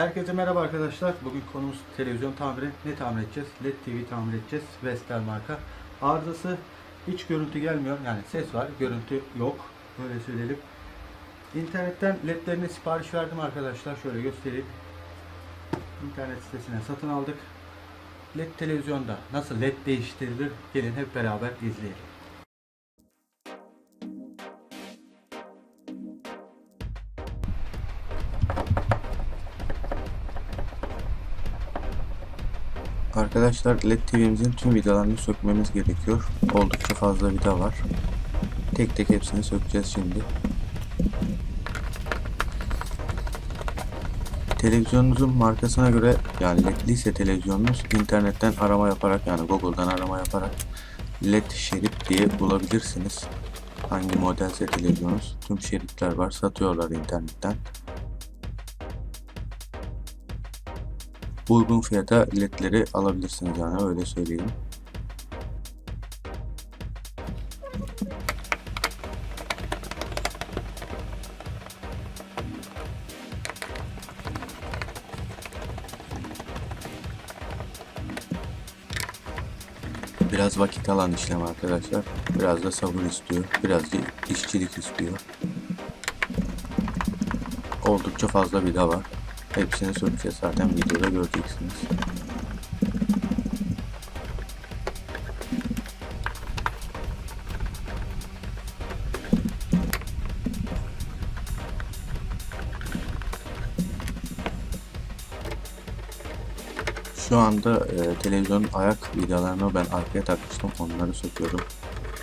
Herkese merhaba arkadaşlar. Bugün konumuz televizyon tamiri. Ne tamir edeceğiz? LED TV tamir edeceğiz. Vestel marka. Arızası hiç görüntü gelmiyor. Yani ses var, görüntü yok. Böyle söyleyelim. İnternetten ledlerini sipariş verdim arkadaşlar. Şöyle göstereyim. İnternet sitesine satın aldık. LED televizyonda nasıl LED değiştirilir? Gelin hep beraber izleyelim. Arkadaşlar LED TV'mizin tüm vidalarını sökmemiz gerekiyor. Oldukça fazla vida var. Tek tek hepsini sökeceğiz şimdi. Televizyonunuzun markasına göre yani ledli ise televizyonunuz internetten arama yaparak yani Google'dan arama yaparak LED şerit diye bulabilirsiniz. Hangi modelse televizyonunuz tüm şeritler var satıyorlar internetten. Uygun fiyata ledleri alabilirsiniz yani öyle söyleyeyim. Biraz vakit alan işlem arkadaşlar. Biraz da sabır istiyor. Biraz da işçilik istiyor. Oldukça fazla vida var. Hepsini sökeceğiz zaten videoda göreceksiniz. Şu anda e, televizyonun ayak vidalarını ben arkaya takmıştım. Onları söküyorum.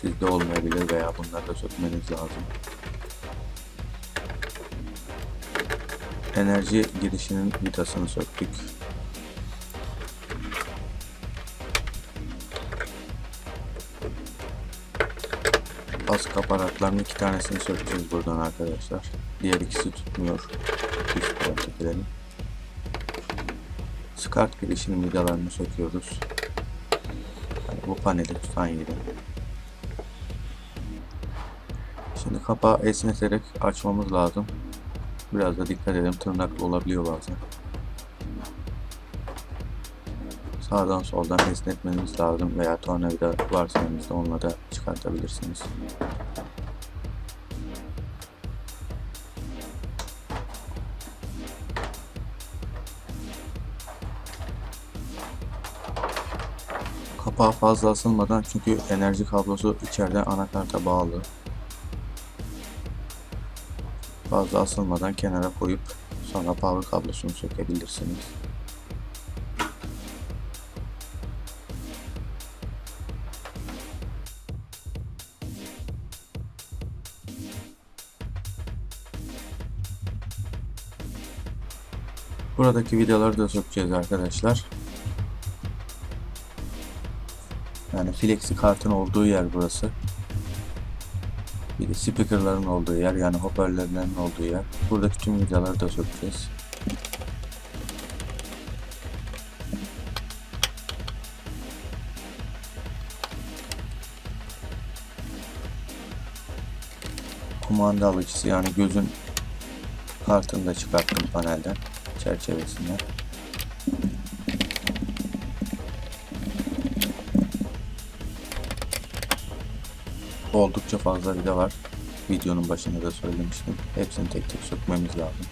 Sizde olmayabilir veya bunları da sökmeniz lazım. Enerji girişinin vidasını söktük. Bas aparatlarının iki tanesini sökeceğiz buradan arkadaşlar. Diğer ikisi tutmuyor. Üst taraftakilerin. SCART girişinin vidalarını söküyoruz. Yani bu paneli tutan yeri. Şimdi kapağı esneterek açmamız lazım. Biraz da dikkat edin tırnaklı olabiliyor bazen. Sağdan soldan esnetmeniz lazım veya tornavida varsa elinizde onunla da çıkartabilirsiniz. Kapağı fazla asılmadan çünkü enerji kablosu içeriden anakarta bağlı. Fazla asılmadan kenara koyup sonra power kablosunu sökebilirsiniz. Buradaki vidaları da sökeceğiz arkadaşlar. Yani flexi kartın olduğu yer burası. Bir de speakerların olduğu yer yani hoparlörlerin olduğu yer. Buradaki tüm vidaları da sökeceğiz. Kumanda alıcısı yani gözün kartını da çıkarttım panelden çerçevesinden. Oldukça fazla vida var. Videonun başında da söylemiştim. Hepsini tek tek sökmemiz lazım.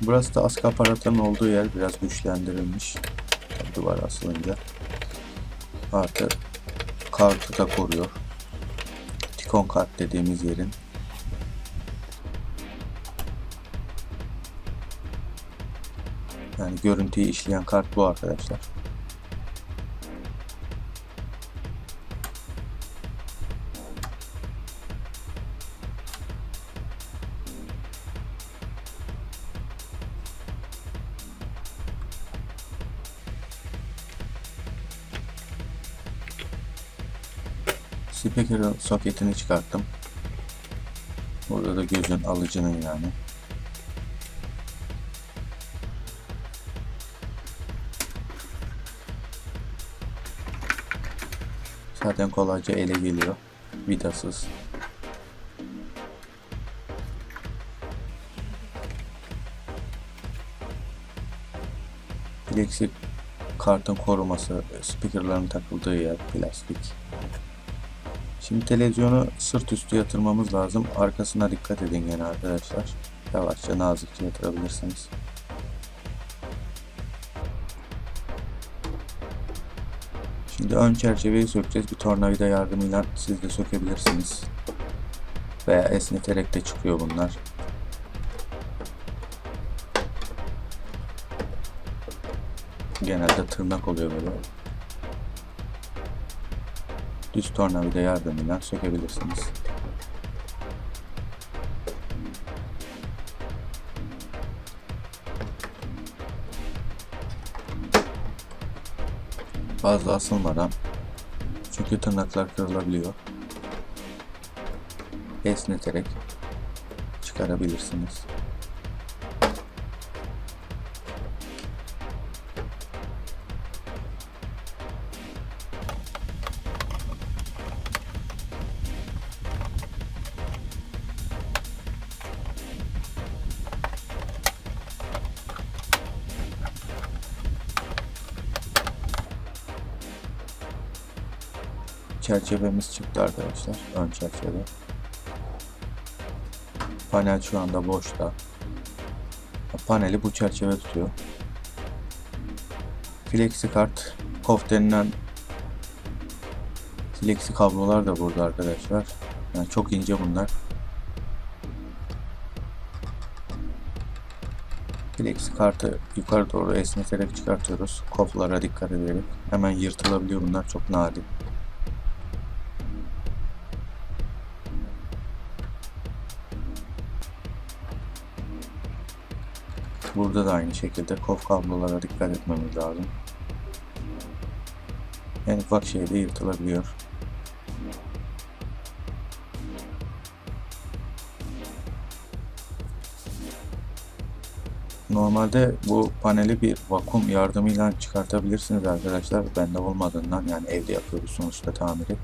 Burası da askı aparatının olduğu yer biraz güçlendirilmiş. Duvar asılınca. Artı kartı da koruyor. Tikon kart dediğimiz yerin. Yani görüntüyü işleyen kart bu arkadaşlar. Speaker soketini çıkarttım. Burada da gözün alıcının yani. Zaten kolayca ele geliyor. Vidasız. Plexi kartın koruması, speakerların takıldığı yer plastik. Şimdi televizyonu sırt üstü yatırmamız lazım. Arkasına dikkat edin gene arkadaşlar. Yavaşça nazikçe yatırabilirsiniz. Şimdi ön çerçeveyi sökeceğiz. Bir tornavida yardımıyla siz de sökebilirsiniz. Veya esneterek de çıkıyor bunlar. Genelde tırnak oluyor böyle. Düz tornavida yardımıyla sökebilirsiniz. Fazla asılmadan çünkü tırnaklar kırılabiliyor. Esneterek çıkarabilirsiniz. Çerçevemiz çıktı arkadaşlar. Ön çerçeve. Panel şu anda boşta. Paneli bu çerçeve tutuyor. Flexi kart, kof denilen flexi kablolar da burada arkadaşlar. Yani çok ince bunlar. Flexi kartı yukarı doğru esneterek çıkartıyoruz. Koflara dikkat ederek. Hemen yırtılabiliyor bunlar çok nadir. Da aynı şekilde kof kablolara dikkat etmemiz lazım. En ufak şey de yırtılabiliyor. Normalde bu paneli bir vakum yardımıyla çıkartabilirsiniz arkadaşlar. Bende olmadığından yani evde yapıyoruz sonuçta tamiri.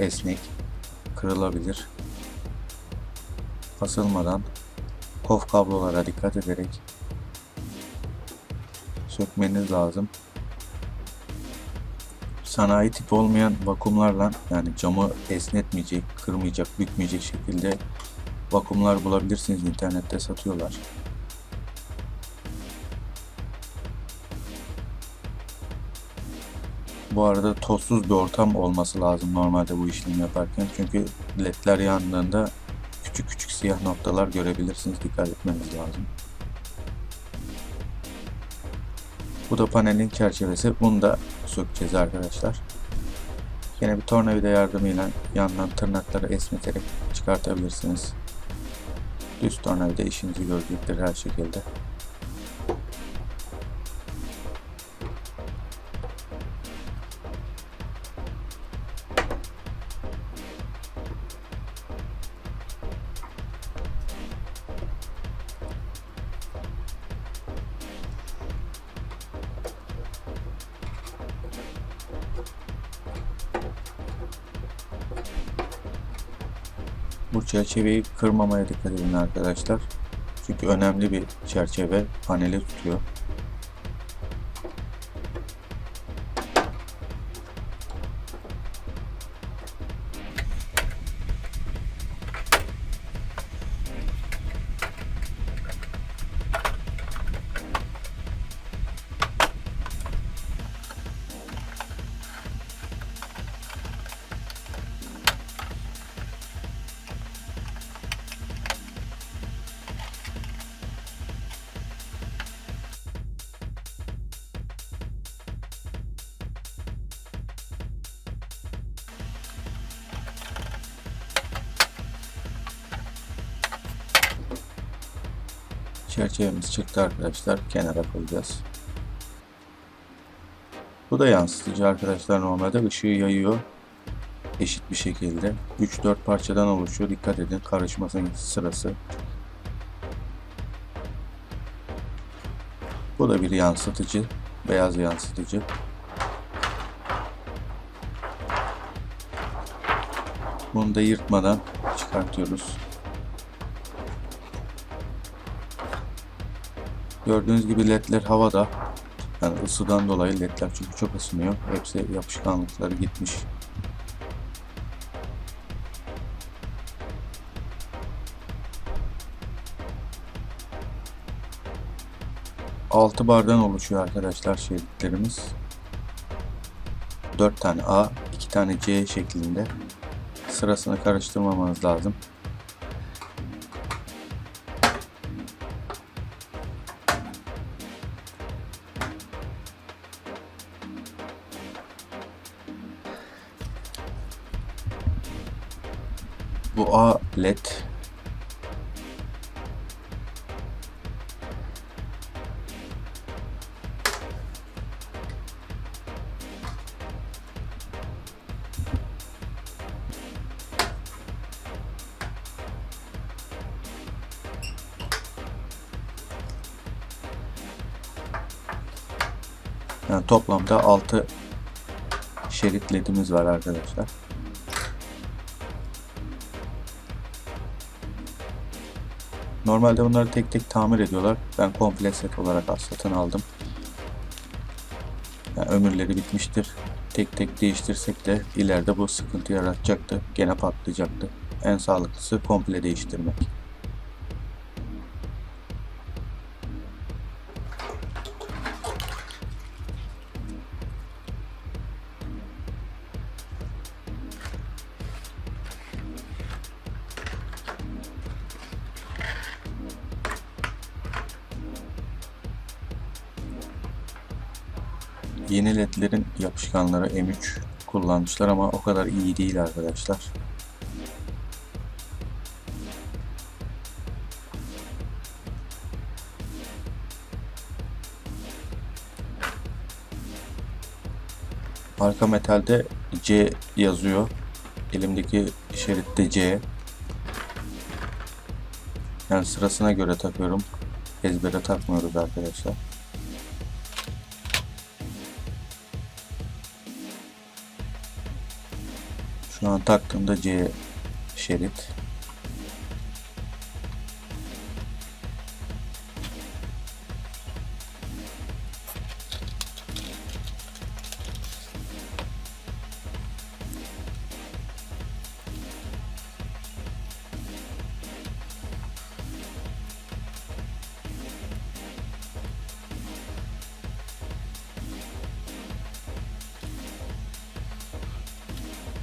Esnek, kırılabilir. Asılmadan kof kablolara dikkat ederek sökmeniz lazım. Sanayi tip olmayan vakumlarla yani camı esnetmeyecek, kırmayacak, bükmeyecek şekilde vakumlar bulabilirsiniz. internette satıyorlar. Bu arada tozsuz bir ortam olması lazım normalde bu işlemi yaparken. Çünkü ledler yandığında küçük küçük siyah noktalar görebilirsiniz. Dikkat etmeniz lazım. Bu da panelin çerçevesi. Bunu da sökeceğiz arkadaşlar. Yine bir tornavida yardımıyla yandan tırnakları esneterek çıkartabilirsiniz. Düz tornavida işinizi görecektir her şekilde. Bu çerçeveyi kırmamaya dikkat edin arkadaşlar. Çünkü önemli bir çerçeve paneli tutuyor. Çerçevemiz çıktı arkadaşlar. Kenara koyacağız. Bu da yansıtıcı arkadaşlar. Normalde ışığı yayıyor. Eşit bir şekilde. 3-4 parçadan oluşuyor. Dikkat edin. Karışmasın sırası. Bu da bir yansıtıcı. Beyaz yansıtıcı. Bunu da yırtmadan çıkartıyoruz gördüğünüz gibi ledler havada yani ısıdan dolayı ledler çünkü çok ısınıyor hepsi yapışkanlıkları gitmiş Altı bardan oluşuyor arkadaşlar şeritlerimiz. 4 tane A, 2 tane C şeklinde. Sırasını karıştırmamanız lazım. Bu A led Yani toplamda 6 şerit ledimiz var arkadaşlar. Normalde bunları tek tek tamir ediyorlar. Ben komple set olarak satın aldım. Yani ömürleri bitmiştir. Tek tek değiştirsek de ileride bu sıkıntı yaratacaktı. Gene patlayacaktı. En sağlıklısı komple değiştirmek. Yapışkanları M3 kullanmışlar ama o kadar iyi değil arkadaşlar. Arka metalde C yazıyor. Elimdeki şeritte C. Yani sırasına göre takıyorum. Ezbere takmıyoruz arkadaşlar. Şu an taktığımda C şerit.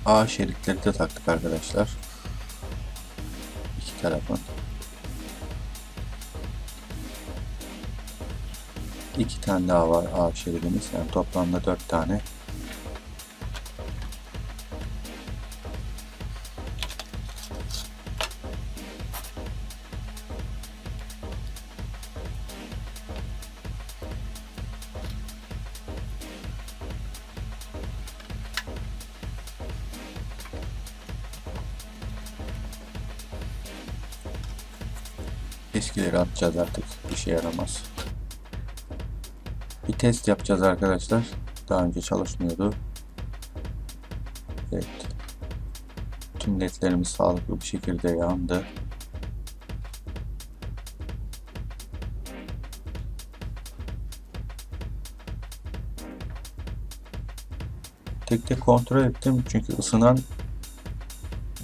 A şeritleri de taktık arkadaşlar. İki tarafın. İki tane daha var A şeridimiz. Yani toplamda dört tane. Atacağız artık. işe yaramaz. Bir test yapacağız arkadaşlar. Daha önce çalışmıyordu. Evet. Tüm ledlerimiz sağlıklı bir şekilde yandı. Tek tek kontrol ettim çünkü ısınan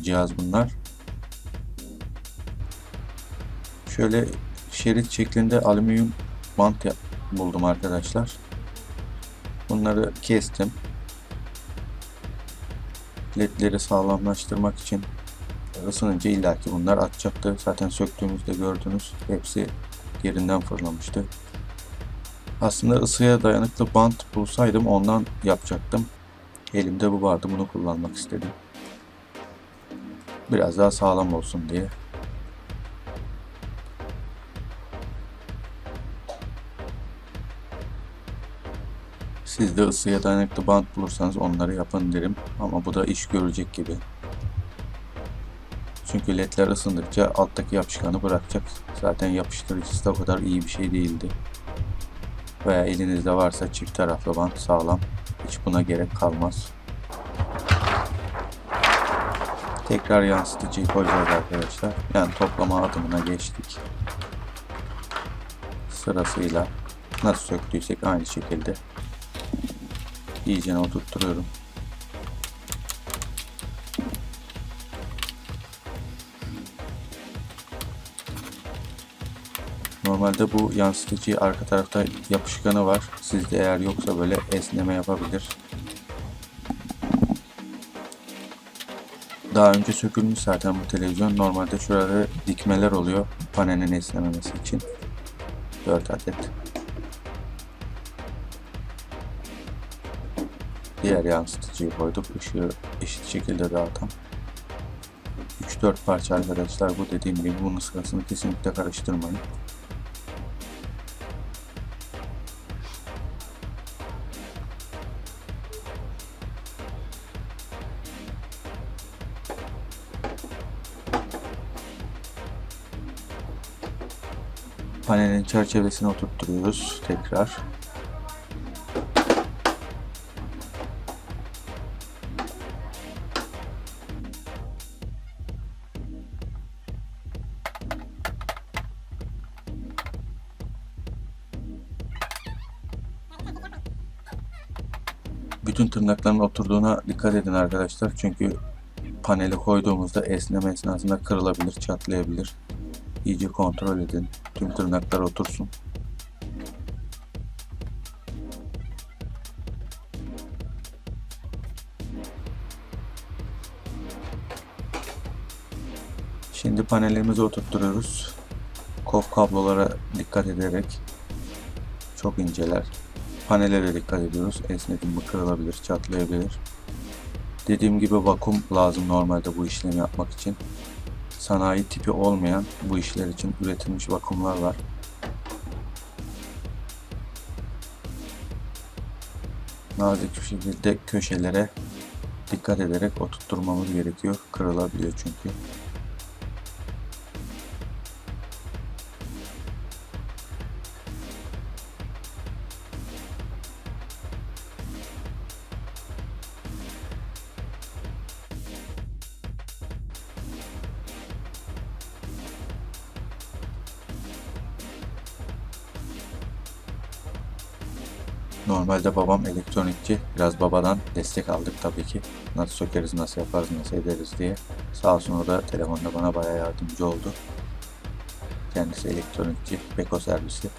cihaz bunlar. Şöyle şerit şeklinde alüminyum bant buldum arkadaşlar. Bunları kestim. ledleri sağlamlaştırmak için ısınınca illaki bunlar atacaktı. Zaten söktüğümüzde gördünüz. Hepsi yerinden fırlamıştı. Aslında ısıya dayanıklı bant bulsaydım ondan yapacaktım. Elimde bu vardı. Bunu kullanmak istedim. Biraz daha sağlam olsun diye. Siz de ısıya dayanıklı bant bulursanız onları yapın derim. Ama bu da iş görecek gibi. Çünkü ledler ısındıkça alttaki yapışkanı bırakacak. Zaten yapıştırıcısı da o kadar iyi bir şey değildi. Veya elinizde varsa çift taraflı bant sağlam. Hiç buna gerek kalmaz. Tekrar yansıtıcıyı koyacağız arkadaşlar. Yani toplama adımına geçtik. Sırasıyla nasıl söktüysek aynı şekilde iyice oturtturuyorum. Normalde bu yansıtıcı arka tarafta yapışkanı var. Sizde eğer yoksa böyle esneme yapabilir. Daha önce sökülmüş zaten bu televizyon. Normalde şurada dikmeler oluyor panelin esnememesi için. 4 adet. Diğer yansıtıcıyı koyduk. Işığı eşit şekilde dağıtan. 3-4 parça arkadaşlar. Bu dediğim gibi bunun sırasını kesinlikle karıştırmayın. Panelin çerçevesini oturtturuyoruz tekrar. Tırnakların oturduğuna dikkat edin arkadaşlar. Çünkü paneli koyduğumuzda esneme esnasında kırılabilir, çatlayabilir. İyice kontrol edin. Tüm tırnaklar otursun. Şimdi panelimizi oturtturuyoruz. Kof kablolara dikkat ederek çok inceler. Panele de dikkat ediyoruz. Esnedim mi kırılabilir, çatlayabilir. Dediğim gibi vakum lazım normalde bu işlemi yapmak için sanayi tipi olmayan bu işler için üretilmiş vakumlar var. Nazik bir şekilde köşelere dikkat ederek oturtturmamız gerekiyor. Kırılabiliyor çünkü. Normalde babam elektronikçi. Biraz babadan destek aldık tabii ki. Nasıl sökeriz, nasıl yaparız, nasıl ederiz diye. Sağ olsun o da telefonda bana bayağı yardımcı oldu. Kendisi elektronikçi, Beko servisi.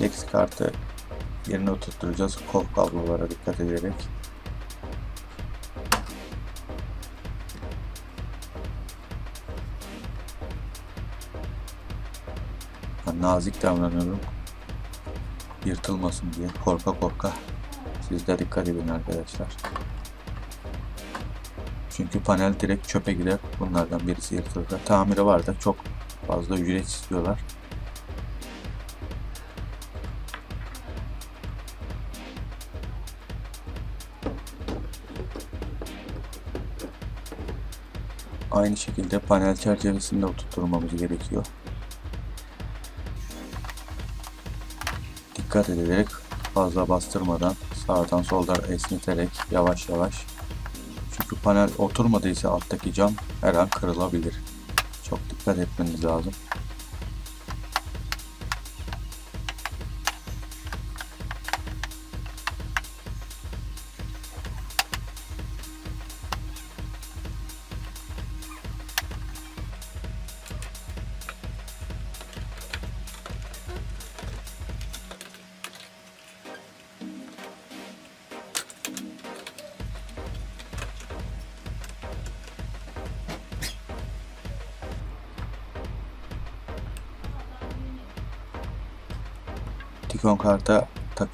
Lex kartı yerine oturtturacağız. Kol kablolara dikkat ederek. Ben nazik davranıyorum. Yırtılmasın diye korka korka. Siz de dikkat edin arkadaşlar. Çünkü panel direkt çöpe gider. Bunlardan birisi yırtılır. Tamiri var da çok fazla ücret istiyorlar. Aynı şekilde panel çerçevesini de oturtmamız gerekiyor. Dikkat ederek fazla bastırmadan sağdan soldan esneterek yavaş yavaş çünkü panel oturmadıysa alttaki cam her an kırılabilir. Çok dikkat etmeniz lazım.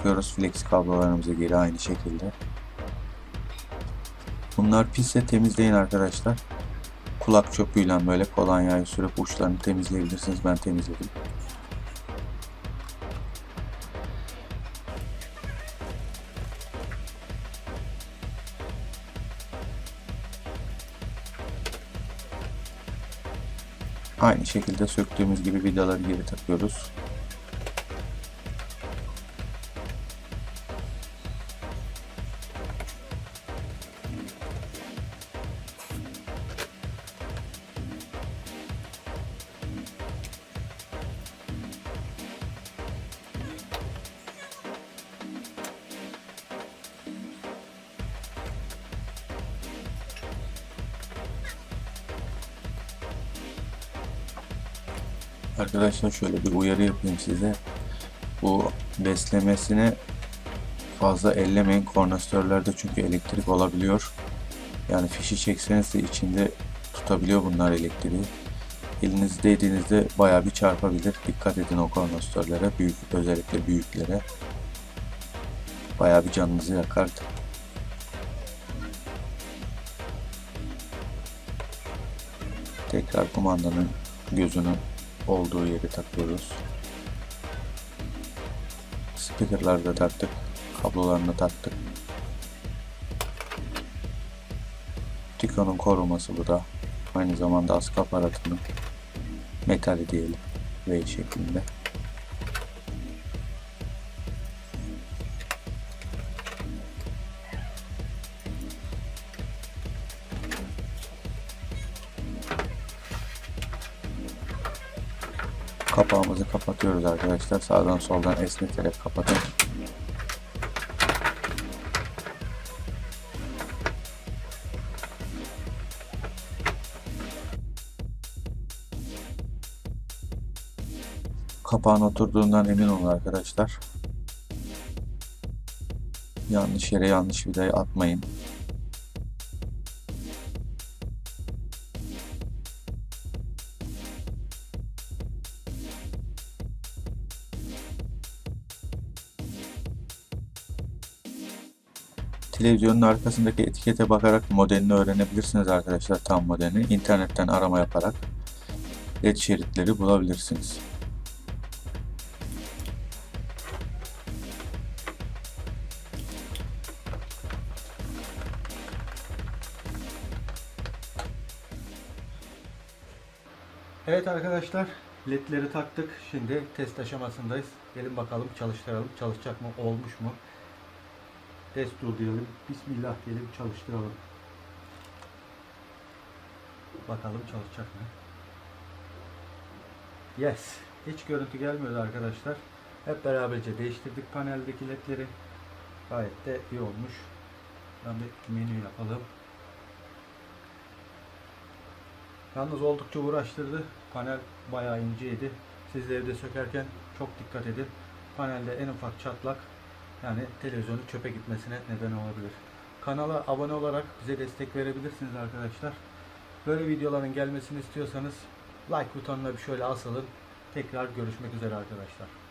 Takıyoruz flex kablolarımızı geri aynı şekilde. Bunlar pisse temizleyin arkadaşlar. kulak çöpüyle böyle kolonyayı sürüp uçlarını temizleyebilirsiniz. Ben temizledim. Aynı şekilde söktüğümüz gibi vidaları geri takıyoruz. Arkadaşlar şöyle bir uyarı yapayım size. Bu beslemesini fazla ellemeyin kornastörlerde çünkü elektrik olabiliyor. Yani fişi çekseniz de içinde tutabiliyor bunlar elektriği. Eliniz değdiğinizde bayağı bir çarpabilir. Dikkat edin o kornastörlere. Büyük, özellikle büyüklere. Bayağı bir canınızı yakar. Tekrar kumandanın gözünün olduğu yeri takıyoruz. Speaker'ları da taktık. Kablolarını taktık. Tikon'un koruması bu da. Aynı zamanda askı aparatının metali diyelim. V şeklinde. Kapatıyoruz arkadaşlar. Sağdan soldan esneterek kapatın. Kapağın oturduğundan emin olun arkadaşlar. Yanlış yere yanlış vidayı atmayın. Televizyonun arkasındaki etikete bakarak modelini öğrenebilirsiniz arkadaşlar tam modelini. İnternetten arama yaparak led şeritleri bulabilirsiniz. Evet arkadaşlar ledleri taktık. Şimdi test aşamasındayız. Gelin bakalım çalıştıralım. Çalışacak mı? Olmuş mu? Destur diyelim. Bismillah diyelim. Çalıştıralım. Bakalım çalışacak mı? Yes. Hiç görüntü gelmiyordu arkadaşlar. Hep beraberce değiştirdik paneldeki ledleri. Gayet de iyi olmuş. Ben bir menü yapalım. Yalnız oldukça uğraştırdı. Panel bayağı inceydi. Siz de evde sökerken çok dikkat edin. Panelde en ufak çatlak yani televizyonun çöpe gitmesine neden olabilir. Kanala abone olarak bize destek verebilirsiniz arkadaşlar. Böyle videoların gelmesini istiyorsanız like butonuna bir şöyle asılın. Tekrar görüşmek üzere arkadaşlar.